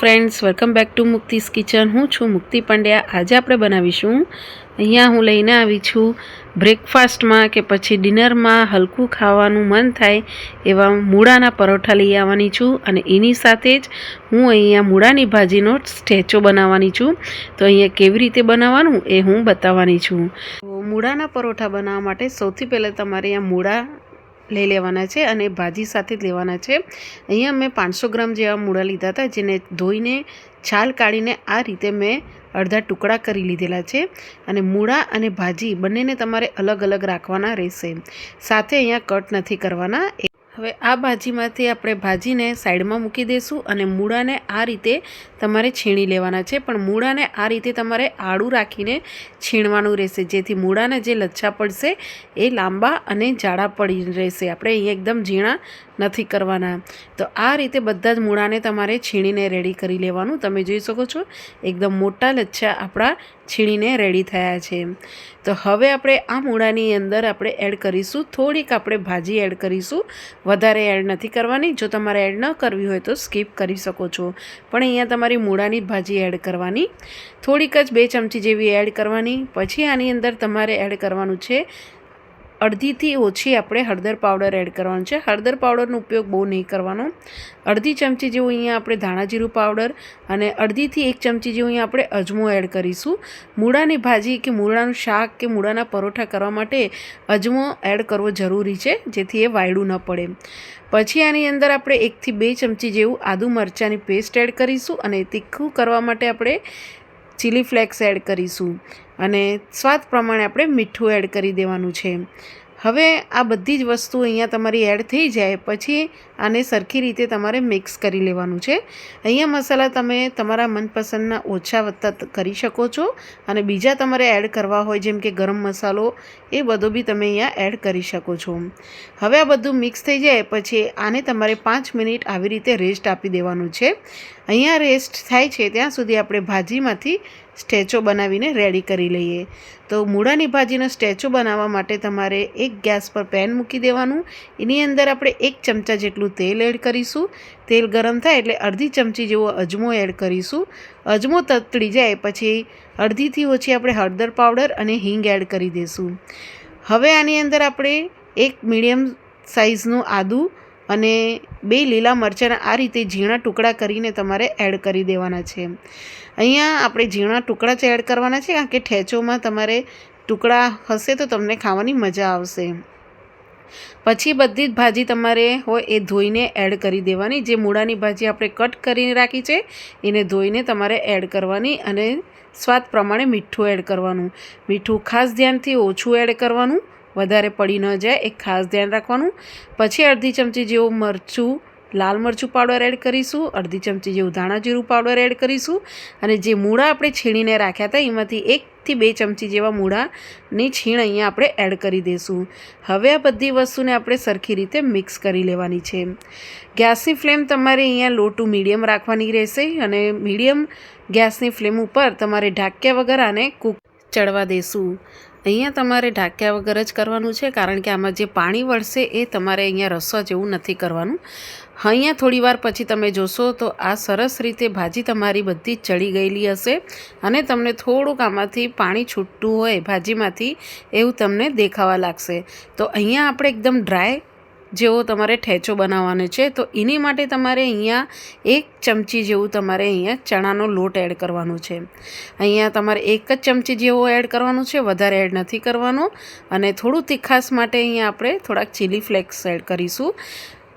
Friends welcome back to Mukti's kitchen હું છું મુક્તિ પંડ્યા. આજે આપણે બનાવીશું, અહીંયા હું લઈને આવી છું બ્રેકફાસ્ટમાં કે પછી ડિનરમાં હલકું ખાવાનું મન થાય એવા મૂળાના પરોઠા લઈ આવવાની છું અને એની સાથે જ હું અહીંયા મૂળાની ભાજીનો સ્ટેચો બનાવવાની છું. તો અહીંયા કેવી રીતે બનાવવાનું એ હું બતાવવાની છું. મૂળાના પરોઠા બનાવવા માટે સૌથી પહેલાં તમારે અહીંયા મૂળા લઈ લેવાના છે અને ભાજી સાથે જ લેવાના છે. અહીંયા મેં પાંચસો ગ્રામ જેવા મૂળા લીધા હતા, જેને ધોઈને, છાલ કાઢીને આ રીતે મેં અડધા ટુકડા કરી લીધેલા છે. અને મૂળા અને ભાજી બંનેને તમારે અલગ અલગ રાખવાના રહેશે. સાથે અહીંયા કટ નથી કરવાના. હવે આ ભાજીમાંથી આપણે ભાજીને સાઈડમાં મૂકી દઈશું અને મૂળાને આ રીતે તમારે છીણી લેવાના છે. પણ મૂળાને આ રીતે તમારે આડું રાખીને છીણવાનું રહેશે. જેથી મૂળાને જે લચ્છા પડશે એ લાંબા અને જાડા પડી રહેશે. આપણે અહીંયા એકદમ ઝીણા નથી કરવાના. તો આ રીતે બધા જ મૂળાને તમારે છીણીને રેડી કરી લેવાનું. તમે જોઈ શકો છો, એકદમ મોટા લચ્છા આપણા છીણીને રેડી થયા છે. તો હવે આપણે આ મૂળાની અંદર આપણે એડ કરીશું. થોડીક આપણે ભાજી એડ કરીશું. વધારે એડ નથી કરવાની. જો તમારે એડ ન કરવી હોય તો સ્કીપ કરી શકો છો. પણ અહીંયા તમારી મૂળાની જ ભાજી એડ કરવાની. થોડીક જ બે ચમચી જેવી એડ કરવાની. પછી આની અંદર તમારે એડ કરવાનું છે અડધીથી ઓછી આપણે હળદર પાવડર એડ કરવાનું છે. હળદર પાવડરનો ઉપયોગ બહુ નહીં કરવાનો. અડધી ચમચી જેવું અહીંયા આપણે ધાણા જીરું પાવડર અને અડધીથી એક ચમચી જેવું અહીંયા આપણે અજમો એડ કરીશું. મૂળાની ભાજી કે મૂળાનું શાક કે મૂળાના પરોઠા કરવા માટે અજમો એડ કરવો જરૂરી છે, જેથી એ વાયડું ન પડે. પછી આની અંદર આપણે એકથી બે ચમચી જેવું આદુ મરચાંની પેસ્ટ એડ કરીશું અને તીખું કરવા માટે આપણે ચીલી ફ્લેક્સ એડ કરીશું. અને સ્વાદ પ્રમાણે આપણે મીઠું એડ કરી દેવાનું છે. હવે આ બધી જ વસ્તુ અહીંયા તમારી એડ થઈ જાય, પછી આને સરખી રીતે તમારે મિક્સ કરી લેવાનું છે. અહીંયા મસાલા તમે તમારા મનપસંદના ઓછા વત્તા કરી શકો છો અને બીજા તમારે એડ કરવા હોય, જેમ કે ગરમ મસાલો, એ બધો બી તમે અહીંયા એડ કરી શકો છો. હવે આ બધું મિક્સ થઈ જાય, પછી આને તમારે પાંચ મિનિટ આવી રીતે રેસ્ટ આપી દેવાનું છે. અહીંયા રેસ્ટ થાય છે, ત્યાં સુધી આપણે ભાજીમાંથી સ્ટેચો બનાવીને રેડી કરી લઈએ. તો મૂળાની ભાજીનો સ્ટેચો બનાવવા માટે તમારે એક ગેસ પર પેન મૂકી દેવાનું. એની અંદર આપણે એક ચમચા જેટલું તેલ એડ કરીશું. તેલ ગરમ થાય એટલે અડધી ચમચી જેવો અજમો એડ કરીશું. અજમો તતડી જાય પછી અડધીથી ઓછી આપણે હળદર પાવડર અને હિંગ એડ કરી દઈશું હવે આની અંદર આપણે એક મીડિયમ સાઇઝનું આદું અને બે લીલા મરચાંના આ રીતે ઝીણા ટુકડા કરીને તમારે એડ કરી દેવાના છે. અહીંયા આપણે ઝીણા ટુકડા જ એડ કરવાના છે, કારણ કે ઠેચોમાં તમારે ટુકડા હશે તો તમને ખાવાની મજા આવશે. પછી બધી જ ભાજી તમારે હોય એ ધોઈને એડ કરી દેવાની. જે મૂળાની ભાજી આપણે કટ કરીને રાખી છે, એને ધોઈને તમારે એડ કરવાની અને સ્વાદ પ્રમાણે મીઠું એડ કરવાનું. મીઠું ખાસ ધ્યાનથી ઓછું એડ કરવાનું. વધારે પડી ન જાય એ ખાસ ધ્યાન રાખવાનું. પછી અડધી ચમચી જેવું મરચું, લાલ મરચું પાવડર એડ કરીશું, અડધી ચમચી જેવું ધાણા જીરું પાવડર એડ કરીશું. અને જે મૂળા આપણે છીણીને રાખ્યા હતા, એમાંથી એકથી બે ચમચી જેવા મૂળાની છીણ અહીંયા આપણે એડ કરી દઈશું. હવે આ બધી વસ્તુને આપણે સરખી રીતે મિક્સ કરી લેવાની છે. ગેસની ફ્લેમ તમારે અહીંયા લો ટુ મીડિયમ રાખવાની રહેશે અને મીડિયમ ગેસની ફ્લેમ ઉપર તમારે ઢાંક્યા વગર આને કૂક ચડવા દેશું અહીંયા તમારે ઢાંક્યા વગર જ કરવાનું છે, કારણ કે આમાં જે પાણી વળશે એ તમારે અહીંયા રસવા જેવું નથી કરવાનું. અહીંયા થોડી વાર પછી તમે જોશો તો આ સરસ રીતે ભાજી તમારી બધી જ ચડી ગયેલી હશે અને તમને થોડુંક આમાંથી પાણી છૂટતું હોય ભાજીમાંથી એવું તમને દેખાવા લાગશે. તો અહીંયા આપણે એકદમ ડ્રાય જેવો તમારે ઠેચો બનાવવાનો છે, તો એની માટે તમારે અહીંયા એક ચમચી જેવું તમારે અહીંયા ચણાનો લોટ એડ કરવાનો છે. અહીંયા તમારે એક જ ચમચી જેવો એડ કરવાનો છે, વધારે એડ નથી કરવાનો. અને થોડું તીખાસ માટે અહીંયા આપણે થોડાક ચીલી ફ્લેક્સ એડ કરીશું.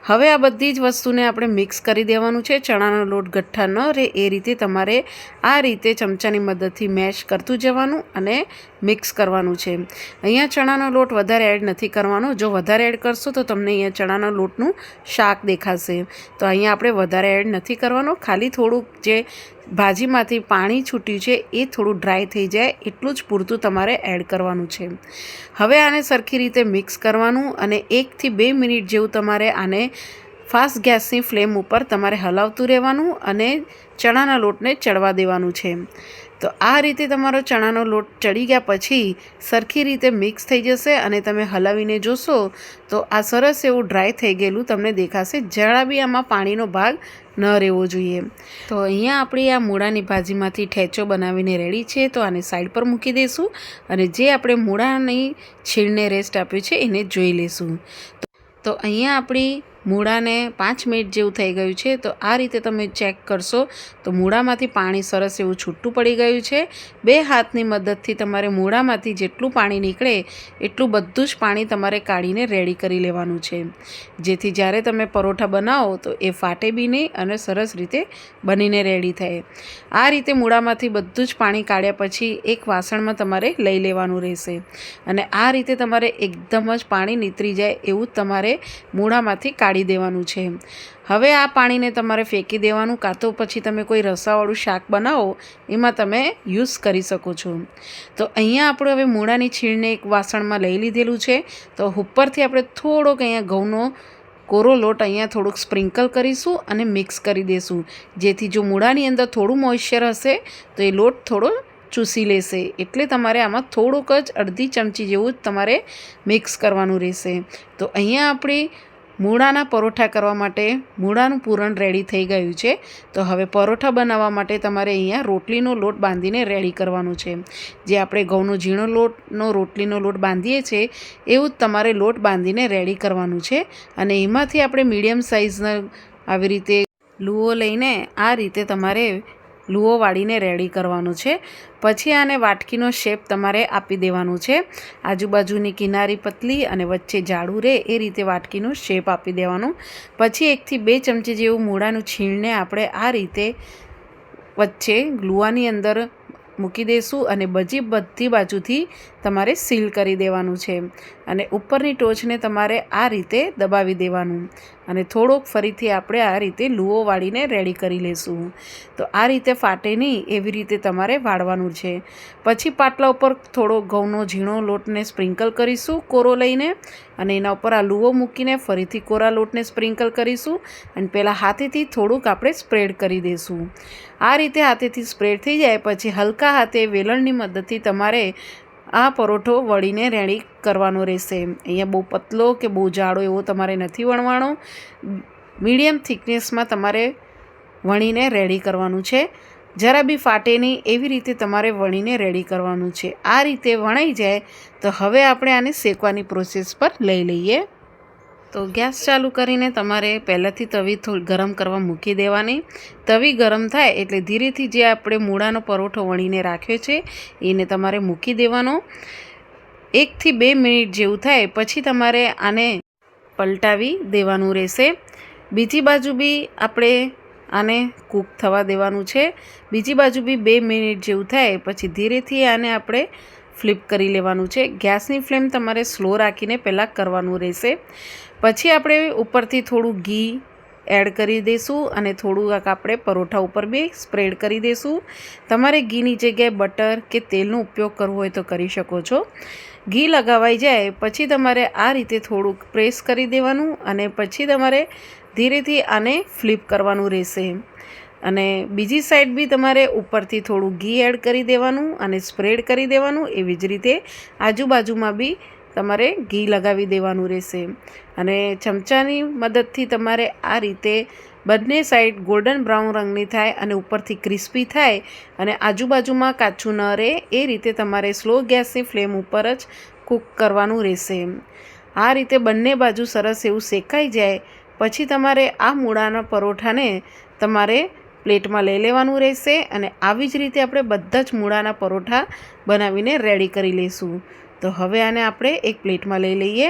હવે આ બધી જ વસ્તુને આપણે મિક્સ કરી દેવાનું છે. ચણાનો લોટ ગઠ્ઠા ન રહે, એ રીતે તમારે આ રીતે ચમચાની મદદથી મેશ કરતું જવાનું અને મિક્સ કરવાનું છે. અહીંયા ચણાનો લોટ વધારે એડ નથી કરવાનો. જો વધારે એડ કરશો તો તમને અહીંયા ચણાના લોટનું શાક દેખાશે. તો અહીંયા આપણે વધારે એડ નથી કરવાનો. ખાલી થોડુંક જે ભાજીમાંથી પાણી છૂટ્યું છે, એ થોડું ડ્રાય થઈ જાય, એટલું જ પૂરતું તમારે એડ કરવાનું છે. હવે આને સરખી રીતે મિક્સ કરવાનું અને એકથી બે મિનિટ જેવું તમારે આને ફાસ્ટ ગેસની ફ્લેમ ઉપર તમારે હલાવતું રહેવાનું અને ચણાના લોટને ચડવા દેવાનું છે. તો આ રીતે તમારો ચણાનો લોટ ચડી ગયા પછી સરખી રીતે મિક્સ થઈ જશે અને તમે હલાવીને જોશો તો આ સરસ એવું ડ્રાય થઈ ગયેલું તમને દેખાશે. જરા બી આમાં પાણીનો ભાગ ન રહેવો જોઈએ. તો અહીંયા આપણી આ મૂળાની ભાજીમાંથી ઠેચો બનાવીને રેડી છે તો આને સાઈડ પર મૂકી દઈશું અને જે આપણે મૂળાની છીણને રેસ્ટ આપ્યું છે એને જોઈ લઈશું તો અહીંયા આપણી મૂળાને પાંચ મિનિટ જેવું થઈ ગયું છે, તો આ રીતે તમે ચેક કરશો તો મૂળામાંથી પાણી સરસ એવું છૂટું પડી ગયું છે. બે હાથની મદદથી તમારે મૂળામાંથી જેટલું પાણી નીકળે એટલું બધું જ પાણી તમારે કાઢીને રેડી કરી લેવાનું છે. જેથી જ્યારે તમે પરોઠા બનાવો તો એ ફાટે બી નહીં અને સરસ રીતે બનીને રેડી થાય. આ રીતે મૂળામાંથી બધું જ પાણી કાઢ્યા પછી એક વાસણમાં તમારે લઈ લેવાનું રહેશે. અને આ રીતે તમારે એકદમ જ પાણી નીતરી જાય એવું તમારે મૂળામાંથી કાઢી દેવાનું છે. હવે આ પાણીને તમારે ફેંકી દેવાનું કાં તો પછી તમે કોઈ રસાવાળું શાક બનાવો, એમાં તમે યુઝ કરી શકો છો. તો અહીંયા આપણે હવે મૂળાની છીણને એક વાસણમાં લઈ લીધેલું છે. તો ઉપરથી આપણે થોડોક અહીંયા ઘઉંનો કોરો લોટ અહીંયા થોડુંક સ્પ્રિંકલ કરીશું અને મિક્સ કરી દઈશું જેથી જો મૂળાની અંદર થોડું મોઇશ્ચર હશે, તો એ લોટ થોડો ચૂસી લેશે. એટલે તમારે આમાં થોડુંક જ અડધી ચમચી જેવું જ તમારે મિક્સ કરવાનું રહેશે. તો અહીંયા આપણી મૂળાના પરોઠા કરવા માટે મૂળાનું પૂરણ રેડી થઈ ગયું છે. તો હવે પરોઠા બનાવવા માટે તમારે અહીંયા રોટલીનો લોટ બાંધીને રેડી કરવાનું છે. જે આપણે ઘઉંનો ઝીણો લોટનો, રોટલીનો લોટ બાંધીએ છીએ, એવું જ તમારે લોટ બાંધીને રેડી કરવાનું છે. અને એમાંથી આપણે મીડિયમ સાઇઝના આવી રીતે લૂઓ લઈને આ રીતે તમારે લુઓ વાળીને રેડી કરવાનું છે. પછી આને વાટકીનો શેપ તમારે આપી દેવાનું છે. આજુબાજુની કિનારી પતલી અને વચ્ચે જાડું રહે એ રીતે વાટકીનો શેપ આપી દેવાનું. પછી એકથી બે ચમચી જેવું મૂળાનું છીણને આપણે આ રીતે વચ્ચે લુવાની અંદર મૂકી દઈશું અને બજી બધી બાજુથી તમારે સીલ કરી દેવાનું છે અને ઉપરની ટોચને તમારે આ રીતે દબાવી દેવાનું. અને થોડોક ફરીથી આપણે આ રીતે લુઓ વાળીને રેડી કરી લઈશું તો આ રીતે ફાટે નહીં એવી રીતે તમારે વાળવાનું છે. પછી પાટલા ઉપર થોડો ઘઉંનો ઝીણો લોટને સ્પ્રિંકલ કરીશું કોરો લઈને. અને એના ઉપર આ લુઓ મૂકીને ફરીથી કોરા લોટને સ્પ્રિંકલ કરીશું. અને પહેલાં હાથેથી થોડુંક આપણે સ્પ્રેડ કરી દઈશું આ રીતે હાથેથી સ્પ્રેડ થઈ જાય. પછી હલકા હાથે વેલણની મદદથી તમારે આ પરોઠો વળીને રેડી કરવાનો રહેશે. અહીંયા બહુ પતલો કે બહુ જાડો એવો તમારે નથી વણવાનો. મીડિયમ થિકનેસમાં તમારે વણીને રેડી કરવાનું છે. જરા બી ફાટે નહીં એવી રીતે તમારે વણીને રેડી કરવાનું છે. આ રીતે વણાઈ જાય તો હવે આપણે આને શેકવાની પ્રોસેસ પર લઈ લઈએ. તો ગેસ ચાલુ કરીને તમારે પહેલાંથી તવી થોડી ગરમ કરવા મૂકી દેવાની. તવી ગરમ થાય એટલે ધીરેથી જે આપણે મૂળાનો પરોઠો વણીને રાખ્યો છે, એને તમારે મૂકી દેવાનો. એકથી બે મિનિટ જેવું થાય પછી તમારે આને પલટાવી દેવાનું રહેશે. બીજી બાજુ બી આપણે આને કૂક થવા દેવાનું છે. બીજી બાજુ બી બે મિનિટ જેવું થાય પછી ધીરેથી આને આપણે ફ્લિપ કરી લેવાનું છે. ગેસની ફ્લેમ તમારે સ્લો રાખીને પહેલાં કરવાનું રહેશે. પછી આપણે ઉપરથી થોડું ઘી એડ કરી દઈશું અને થોડું આપણે પરોઠા ઉપર બી સ્પ્રેડ કરી દઈશું તમારે ઘીની જગ્યાએ બટર કે તેલનો ઉપયોગ કરવો હોય તો કરી શકો છો. ઘી લગાવાઈ જાય પછી તમારે આ રીતે થોડુંક પ્રેસ કરી દેવાનું અને પછી તમારે ધીરેથી આને ફ્લિપ કરવાનું રહેશે. અને બીજી સાઈડ બી તમારે ઉપરથી થોડું ઘી એડ કરી દેવાનું અને સ્પ્રેડ કરી દેવાનું, એવી જ રીતે આજુબાજુમાં બી તમારે ઘી લગાવી દેવાનું રહેશે. અને ચમચાની મદદથી તમારે આ રીતે બંને સાઈડ ગોલ્ડન બ્રાઉન રંગની થાય અને ઉપરથી ક્રિસ્પી થાય અને આજુબાજુમાં કાચું ન રહે, એ રીતે તમારે સ્લો ગેસની ફ્લેમ ઉપર જ કૂક કરવાનું રહેશે. આ રીતે બંને બાજુ સરસ એવું શેકાઈ જાય, પછી તમારે આ મૂળાના પરોઠાને તમારે પ્લેટમાં લઈ લેવાનું રહેશે અને આવી જ રીતે આપણે બધા જ મૂળાના પરોઠા બનાવીને રેડી કરી લઈશું. તો હવે આને આપણે એક પ્લેટમાં લઈ લઈએ.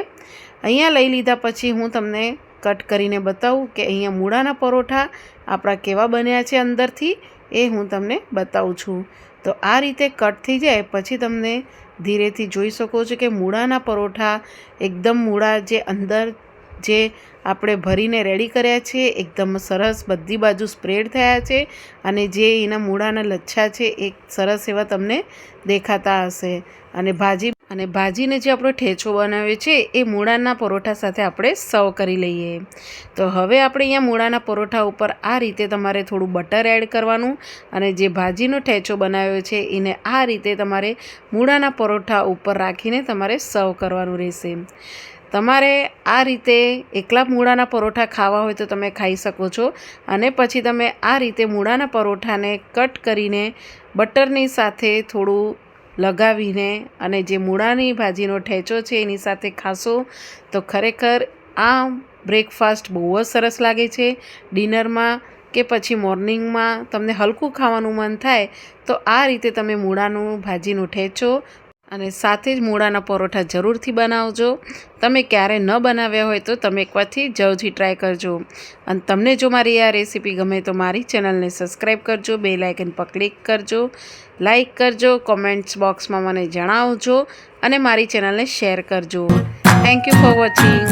અહીંયા લઈ લીધા પછી હું તમને કટ કરીને બતાવું કે અહીંયા મૂળાના પરોઠા આપણા કેવા બન્યા છે અંદરથી એ હું તમને બતાવું છું. તો આ રીતે કટ થઈ જાય પછી તમને ધીરેથી જોઈ શકો છો કે મૂળાના પરોઠા એકદમ મૂળા જે અંદર જે આપણે ભરીને રેડી કર્યા છે, એકદમ સરસ બધી બાજુ સ્પ્રેડ થયા છે અને જે એના મૂળાના લચ્છા છે એ સરસ એવા તમને દેખાતા હશે. અને ભાજી, અને ભાજીને જે આપણો ઠેચો બનાવ્યો છે, એ મૂળાના પરોઠા સાથે આપણે સર્વ કરી લઈએ. તો હવે આપણે અહીંયા મૂળાના પરોઠા ઉપર આ રીતે તમારે થોડું બટર એડ કરવાનું અને જે ભાજીનો ઠેચો બનાવ્યો છે, એને આ રીતે તમારે મૂળાના પરોઠા ઉપર રાખીને તમારે સર્વ કરવાનું રહેશે. તમારે આ રીતે એકલા મૂળાના પરોઠા ખાવા હોય તો તમે ખાઈ શકો છો. અને પછી તમે આ રીતે મૂળાના પરોઠાને કટ કરીને બટરની સાથે થોડું લગાવીને અને જે મૂળાની ભાજીનો ઠેચો છે એની સાથે ખાશો તો ખરેખર આ બ્રેકફાસ્ટ બહુ જ સરસ લાગે છે. ડિનરમાં કે પછી મોર્નિંગમાં તમને હલકું ખાવાનું મન થાય તો આ રીતે તમે મૂળાનું ભાજીનું ઠેચો અને સાથે જ મૂળાના પરોઠા જરૂરથી બનાવજો. તમે ક્યારે ન બનાવ્યા હોય તો તમે એકવારથી જરૂરથી ટ્રાય કરજો. અને તમને જો મારી આ રેસીપી ગમે તો મારી ચેનલને સબસ્ક્રાઈબ કરજો બે લાઇકન પર ક્લિક કરજો લાઇક કરજો કોમેન્ટ્સ બોક્સમાં મને જણાવજો અને મારી ચેનલને શેર કરજો. Thank you for watching